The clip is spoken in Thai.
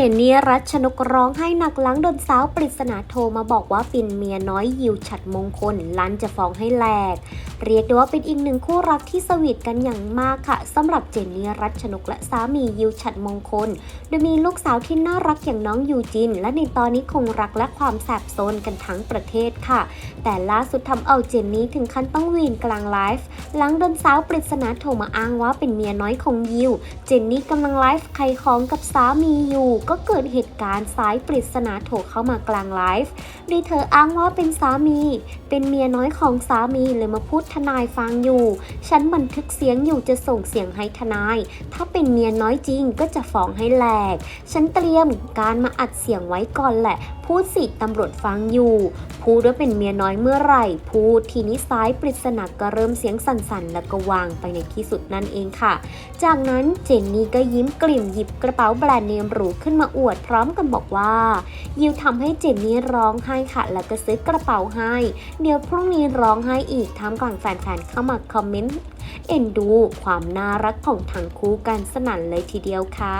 จนนี่รัชนกร้องให้หนักหลังโดนสาวปริศนาโทรมาบอกว่าเป็นเมียน้อยยิวฉัดมงคลลันจะฟ้องให้แหลก เรียกได้ว่าเป็นอีกหนึ่งคู่รักที่สวีทกันอย่างมากค่ะสำหรับเจนนี่รัชนกและสามียิวฉัดมงคล โดยมีลูกสาวที่น่ารักอย่างน้องยูจิน และในตอนนี้คงรักและความแสบโซนกันทั้งประเทศค่ะ แต่ล่าสุดทำเอาเจนนี่ถึงขั้นต้องวีนกลางไลฟ์หลังโดนสาวปริศนาโทรมาอ้างว่าเป็นเมียน้อยของยิว เจนนี่กำลังไลฟ์ขายของกับสามีอยู่ก็เกิดเหตุการณ์สายปริศนาโทรเข้ามากลางไลฟ์โดยเธออ้างว่าเป็นสามี เป็นเมียน้อยของสามีเลยมาพูดทนายฟังอยู่ ฉันบันทึกเสียงอยู่จะส่งเสียงให้ทนาย ถ้าเป็นเมียน้อยจริงก็จะฟ้องให้แหลก ฉันเตรียมการมาอัดเสียงไว้ก่อนแหละ พูดสิตำรวจฟังอยู่ พูดว่าเป็นเมียน้อยเมื่อไหร่ พูดทีนี้ซ้ายปริศนาก็เริ่มเสียงสั่นๆ แล้วก็วางไปในที่สุดนั่นเองค่ะ จากนั้นเจนนี่ก็ยิ้มกลิ่มหยิบกระเป๋าแบรนด์เนมหรูขึ้นมาอวดพร้อมกันบอกว่า ยิวทำให้เจนนี่ร้องไห้ค่ะ แล้วก็ซื้อกระเป๋าให้ เดี๋ยวพรุ่งนี้ร้องไห้อีกท่ามกลางแฟนๆเข้ามาคอมเมนต์เอ็นดูความน่ารักของทั้งคู่กันสนั่นเลยทีเดียวค่ะ